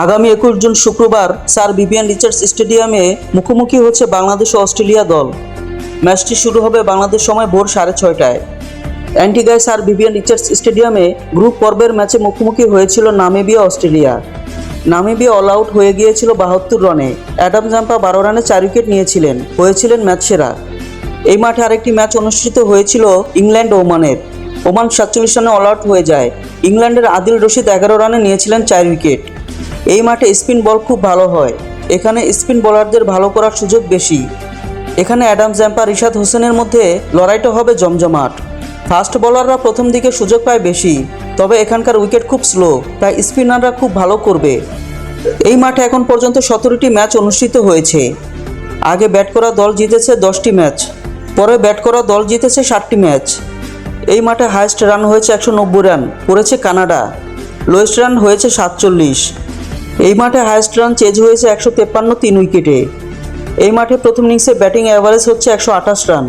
আগামী একুশ জুন শুক্রবার স্যার বিপিএন রিচার্ডস স্টেডিয়ামে মুখোমুখি হচ্ছে বাংলাদেশ ও অস্ট্রেলিয়া দল। ম্যাচটি শুরু হবে বাংলাদেশ সময় ভোর সাড়ে ছয়টায়। অ্যান্টিগায় স্যার বিপিএন রিচার্ডস স্টেডিয়ামে গ্রুপ পর্বের ম্যাচে মুখোমুখি হয়েছিল Namibia, Australia. Namibia all out হয়ে গিয়েছিল বাহাত্তর রানে অ্যাডাম জাম্পা বারো রানে চার উইকেট নিয়েছিলেন। হয়েছিলেন ম্যাচ সেরা। এই মাঠে আরেকটি ম্যাচ অনুষ্ঠিত হয়েছিল ইংল্যান্ড ওমানের। ওমান সাতচল্লিশ রানে অল আউট হয়ে যায়। ইংল্যান্ডের আদিল রশিদ এগারো রানে নিয়েছিলেন চার উইকেট এই মাঠে স্পিন বল খুব ভালো হয়। এখানে স্পিন বোলারদের ভালো করার সুযোগ বেশি। এখানে অ্যাডাম জ্যাম্পা রিশাদ হোসেনের মধ্যে লড়াইটা হবে জমজমাট। ফাস্ট বোলাররা প্রথম দিকে সুযোগ পায় বেশি, তবে এখানকার উইকেট খুব স্লো, তাই স্পিনাররা খুব ভালো করবে। এই মাঠে এখন পর্যন্ত সতেরোটি ম্যাচ অনুষ্ঠিত হয়েছে। আগে ব্যাট করা দল জিতেছে দশটি ম্যাচ, পরে ব্যাট করা দল জিতেছে ষাটটি ম্যাচ। এই মাঠে হাইস্ট রান হয়েছে একশো নব্বই রান, করেছে কানাডা। লোয়েস্ট রান হয়েছে সাতচল্লিশ। এই মাঠে হায়েস্ট রান চেজ হয়েছে একশো তিন উইকেটে। এই মাঠে প্রথম ইনিংসে ব্যাটিং অ্যাভারেজ হচ্ছে একশো আঠাশ রান